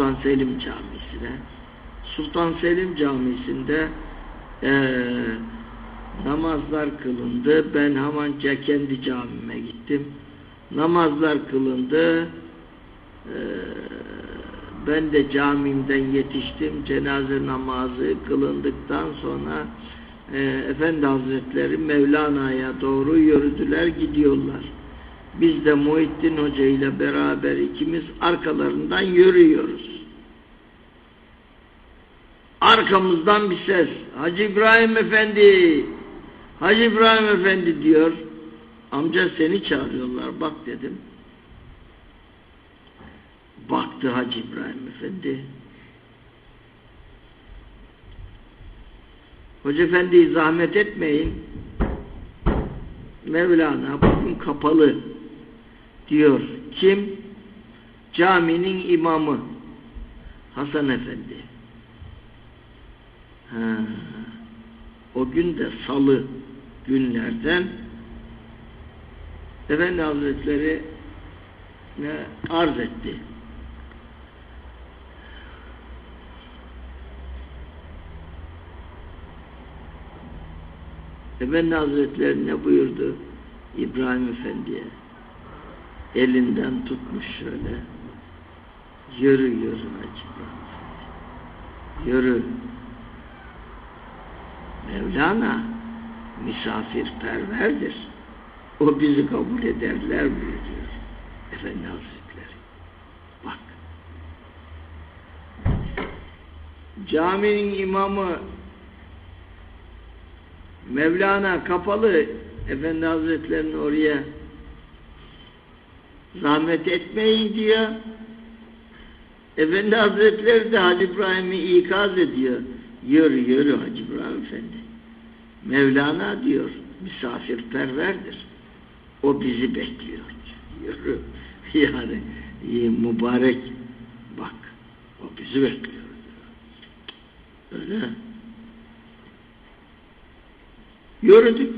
Sultan Selim Camisi'ne. Sultan Selim Camisi'nde eee, namazlar kılındı. Ben hemen kendi camime gittim. Namazlar kılındı. Eee, ben de camimden yetiştim. Cenaze namazı kılındıktan sonra eee, Efendi Hazretleri Mevlana'ya doğru yürüdüler gidiyorlar. Biz de Muhittin Hoca ile beraber ikimiz arkalarından yürüyoruz. Arkamızdan bir ses. Hacı İbrahim Efendi, Hacı İbrahim Efendi diyor. Amca seni çağırıyorlar bak dedim. Baktı Hacı İbrahim Efendi. Hoca Efendi zahmet etmeyin. Mevlana bugün kapalı diyor. Kim? Caminin imamı Hasan Efendi. Ha, o gün de salı günlerden Efendi Hazretleri ne arz etti. Efendi Hazretleri ne buyurdu İbrahim Efendi'ye? Elinden tutmuş şöyle. Yürü yürü Efendi. Yürü. Mevlana misafirperverdir. O bizi kabul ederler buyuruyor. Efendi Hazretleri. Bak. Caminin imamı Mevlana kapalı Efendi Hazretleri'nin oraya zahmet etmeyin diyor. Efendi Hazretleri de Hacı İbrahim'i ikaz ediyor. Yürü yürü Hacı İbrahim Efendi. Mevlana diyor misafirperverdir. O bizi bekliyor. Yürü. Yani iyi, mübarek bak. O bizi bekliyor. Öyle. Yürüdük.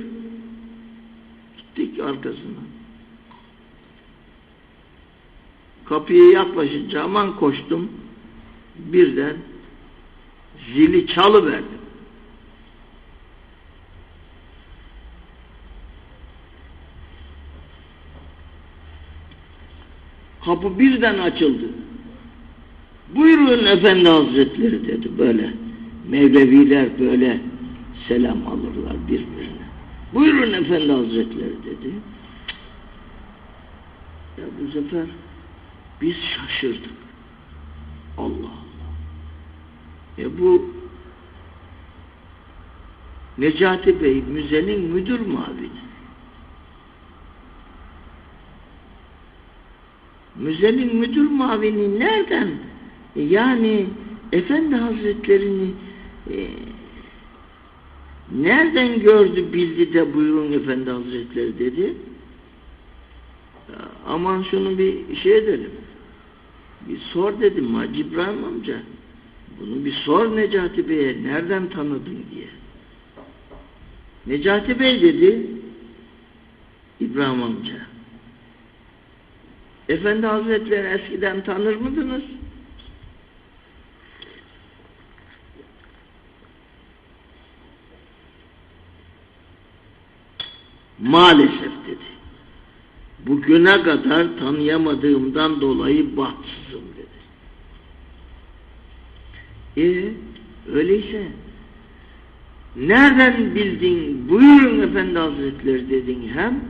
Gittik arkasından. Kapıya yaklaşınca aman koştum. Birden zili çalıverdim. Kapı birden açıldı. Buyurun Efendi Hazretleri dedi böyle. Mevleviler böyle selam alırlar birbirine. Buyurun Efendi Hazretleri dedi. Ya bu sefer biz şaşırdık. Allah Allah. E bu Necati Bey müzenin müdür mavini. Müzenin müdür mavini nereden? E yani Efendi Hazretlerini e, nereden gördü bildi de buyurun Efendi Hazretleri dedi. Aman şunu bir şey edelim. Bir sor dedim Hacı İbrahim amca. Bunu bir sor Necati Bey'e nereden tanıdın diye. Necati Bey dedi İbrahim amca. Efendi Hazretleri eskiden tanır mıydınız? Maalesef. Bugüne kadar tanıyamadığımdan dolayı bahtsızım dedi. E öyleyse nereden bildin buyurun Efendi Hazretleri dedin hem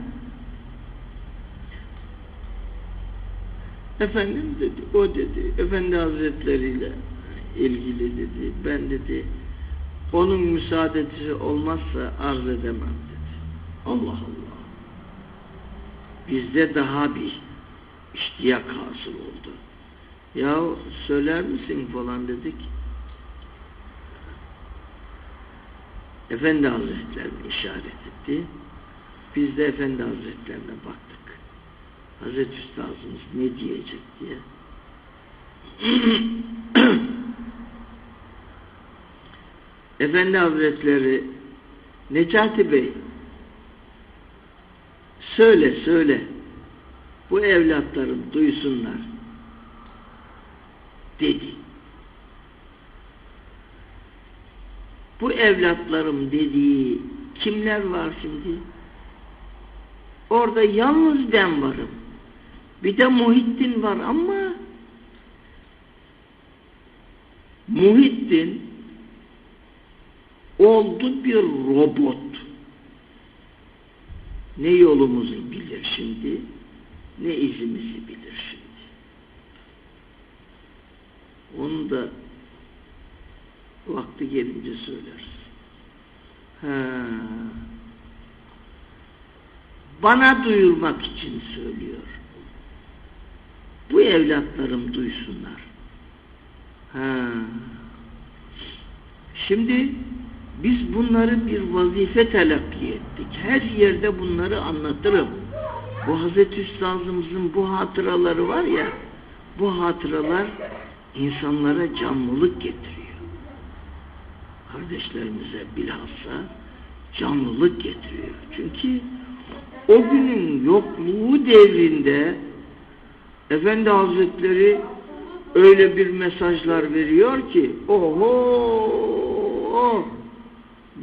efendim dedi o dedi Efendi Hazretleri ile ilgili dedi ben dedi onun müsaadesi olmazsa arz edemem dedi. Allah Allah. Bizde daha bir iştiyak hasıl oldu. Ya söyler misin falan dedik. Efendi Hazretlerine işaret etti. Biz de Efendi Hazretlerine baktık. Hazreti Üstazımız ne diyecek diye. Efendi Hazretleri Necati Bey söyle söyle bu evlatlarım duysunlar. dedi. Bu evlatlarım dediği kimler var şimdi? Orada yalnız ben varım. Bir de Muhittin var ama Muhittin oldu bir robot. Ne yolumuzu bilir şimdi, ne izimizi bilir şimdi. Onu da vakti gelince söyleriz. Ha. Bana duyurmak için söylüyor. Bu evlatlarım duysunlar. Ha. Şimdi biz bunları bir vazife telakki ettik. Her yerde bunları anlatırım. Bu Hazreti Üstazımızın bu hatıraları var ya, bu hatıralar insanlara canlılık getiriyor. Kardeşlerimize bilhassa canlılık getiriyor. Çünkü o günün yokluğu devrinde Efendi Hazretleri öyle bir mesajlar veriyor ki oho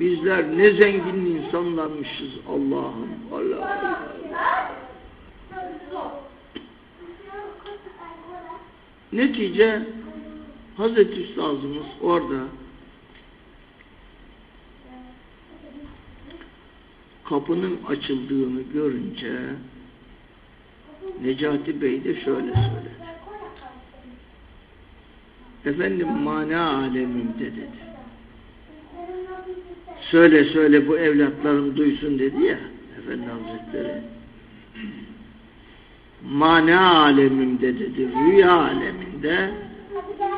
bizler ne zengin insanlarmışız Allah'ım Allah. Netice Hazreti Üstazımız orada kapının açıldığını görünce Necati Bey de şöyle söyledi. Efendim mana alemimde dedi. Söyle söyle bu evlatlarım duysun dedi ya Efendi Hazretleri. Mana alemimde dedi. Rüya aleminde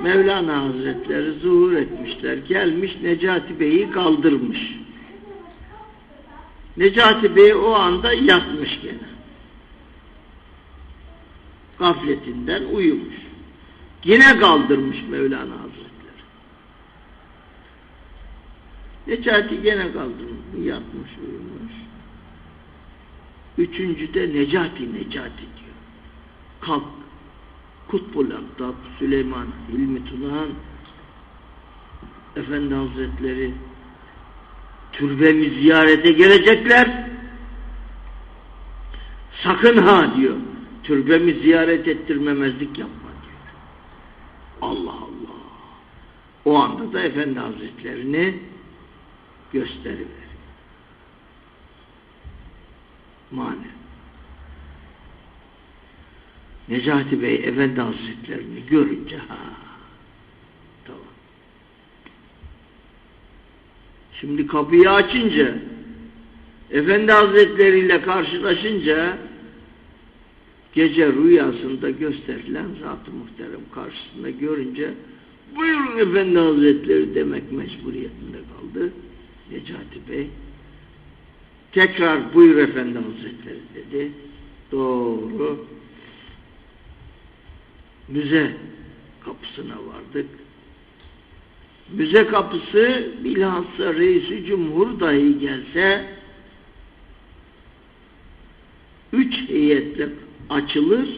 Mevlana Hazretleri zuhur etmişler. Gelmiş Necati Bey'i kaldırmış. Necati Bey o anda yatmış gene. Gafletinden uyumuş. Yine kaldırmış Mevlana Hazretleri. Necati gene kaldırmış, yatmış, uyumuş. Üçüncüde Necati, Necati diyor. Kalk. Kutbul Aktab, Süleyman, Hilmi Tunahan, Efendi Hazretleri türbemi ziyarete gelecekler. Sakın ha diyor. Türbemi ziyaret ettirmemezlik yapma diyor. Allah Allah. O anda da Efendi Hazretlerini gösteriver. Mane. Necati Bey Efendi Hazretlerini görünce ha tamam. Şimdi kapıyı açınca Efendi Hazretleri ile karşılaşınca gece rüyasında gösterilen Zat-ı Muhterem karşısında görünce buyurun Efendi Hazretleri demek mecburiyetinde kaldı Necati Bey. Tekrar buyur Efendi Hazretleri dedi. Doğru. Müze kapısına vardık. Müze kapısı bilhassa reisi cumhur dahi gelse üç heyetle açılır,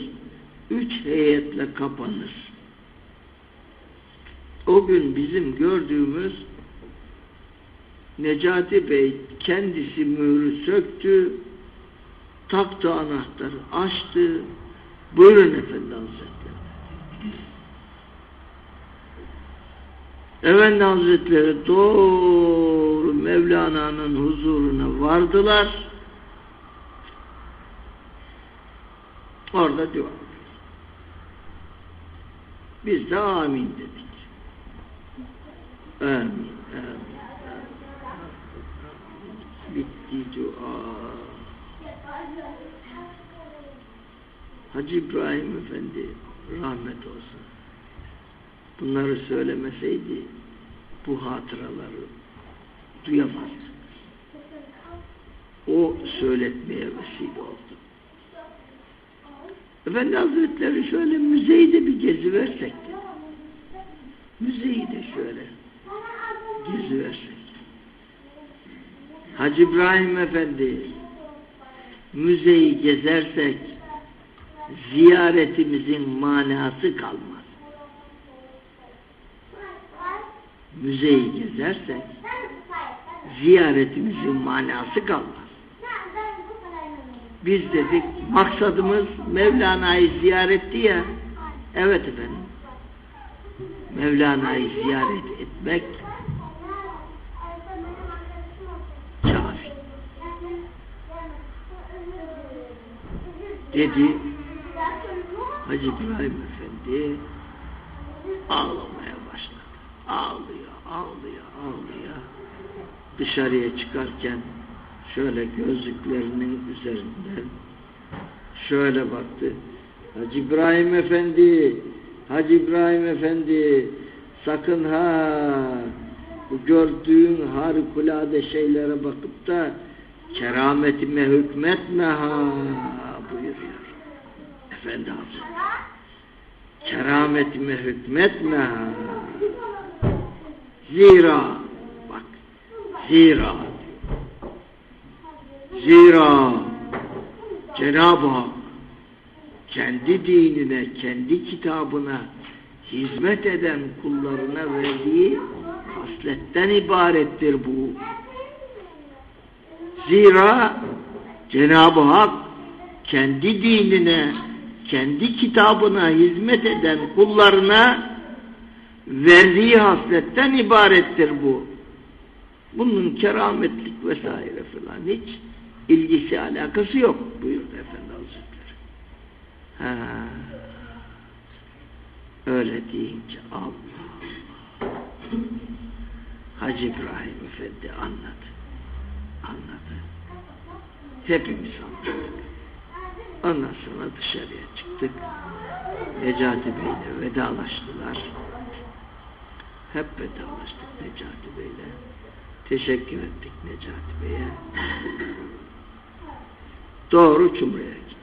üç heyetle kapanır. O gün bizim gördüğümüz Necati Bey kendisi mührü söktü, taktı anahtarı, açtı. Buyurun Efendi Hazretleri. Efendi Hazretleri doğru Mevlana'nın huzuruna vardılar. Orada dua Biz de amin dedik. Amin, amin. Bitti dua. Hacı İbrahim Efendi rahmet olsun. Bunları söylemeseydi bu hatıraları duyamazdı. O söyletmeye vesile oldu. Efendi Hazretleri şöyle müzeyi de bir gezi versek dedi. Müzeyi de şöyle gezi versek. Hacı İbrahim Efendi müzeyi gezersek ziyaretimizin manası kalmaz. müzeyi gezersek ziyaretimizin manası kalmaz. Biz dedik maksadımız Mevlana'yı ziyaretti ya. Evet efendim. Mevlana'yı ziyaret etmek Dedi Hacı İbrahim Efendi ağlamaya başladı. Ağlıyor, ağlıyor, ağlıyor. Dışarıya çıkarken şöyle gözlüklerinin üzerinden şöyle baktı. Hacı İbrahim Efendi, Hacı İbrahim Efendi sakın ha bu gördüğün harikulade şeylere bakıp da kerametime hükmetme ha. Efendi Hazretleri. Kerametime hükmetme. Zira bak zira zira Cenab-ı Hak kendi dinine, kendi kitabına hizmet eden kullarına verdiği hasletten ibarettir bu. Zira Cenab-ı Hak kendi dinine, kendi kitabına hizmet eden kullarına verdiği hasletten ibarettir bu. Bunun kerametlik vesaire falan hiç ilgisi alakası yok buyurdu Efendi Hazretleri. Ha. Öyle deyince Allah Hacı İbrahim Efendi anladı. Anladı. Hepimiz anladık. Ondan sonra dışarıya çıktık. Necati Bey'le vedalaştılar. Hep vedalaştık Necati Bey'le. Teşekkür ettik Necati Bey'e. Doğru Cumhuriyet